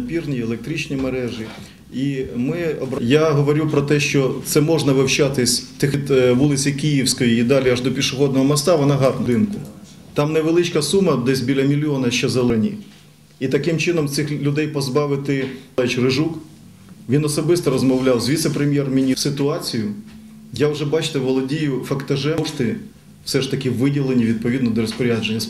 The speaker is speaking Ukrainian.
напірні, електричні мережі. І ми я говорю про те, що це можна вивчатись тих від вулиці Київської і далі аж до пішохідного моста, вона гарна будинку. Там невеличка сума, десь біля мільйона ще зелені. І таким чином цих людей позбавити Рижук. Він особисто розмовляв з віце-прем'єр-міністром ситуацію. Я вже бачите, володію фактажем кошти все ж таки виділені відповідно до розпорядження.